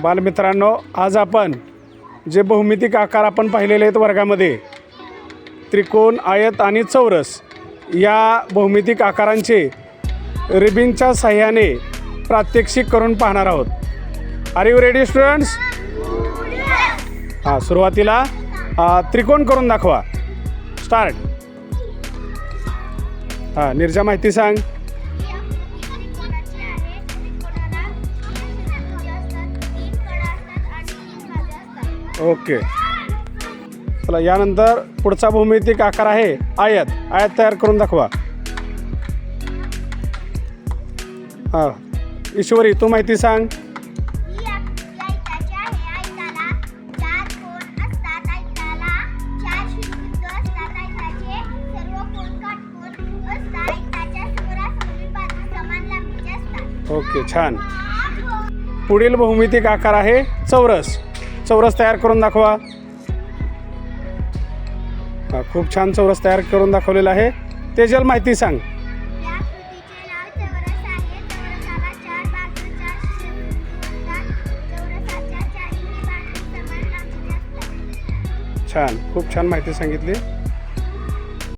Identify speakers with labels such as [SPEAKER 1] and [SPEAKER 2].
[SPEAKER 1] बालमित्रांनो आज आपण जे बहुमितिक आकार आपण पाहिलेले आहेत वर्गामध्ये त्रिकोण आयत आणि चौरस या बहुमितिक आकारांचे रिबिनच्या साह्याने प्रात्यक्षिक करून पाहणार आहोत. आर यू रेडी स्टुडंट्स हां सुरुवातीला त्रिकोण करून दाखवा. स्टार्ट हां निर्जा माहिती सांग. ओके. चला यानंतर पुढचा भूमितिक आकार आहे आयत. आयत तयार करून दाखवा. हां. ईश्वरी तू माहिती सांग. ओके छान. पुढील बहुमितिक आकार आहे चौरस. चौरस तयार करून दाखवा. हां खूप छान चौरस तयार करून दाखवलेला आहे. तेजल माहिती सांग. छान. खूप छान माहिती सांगितली.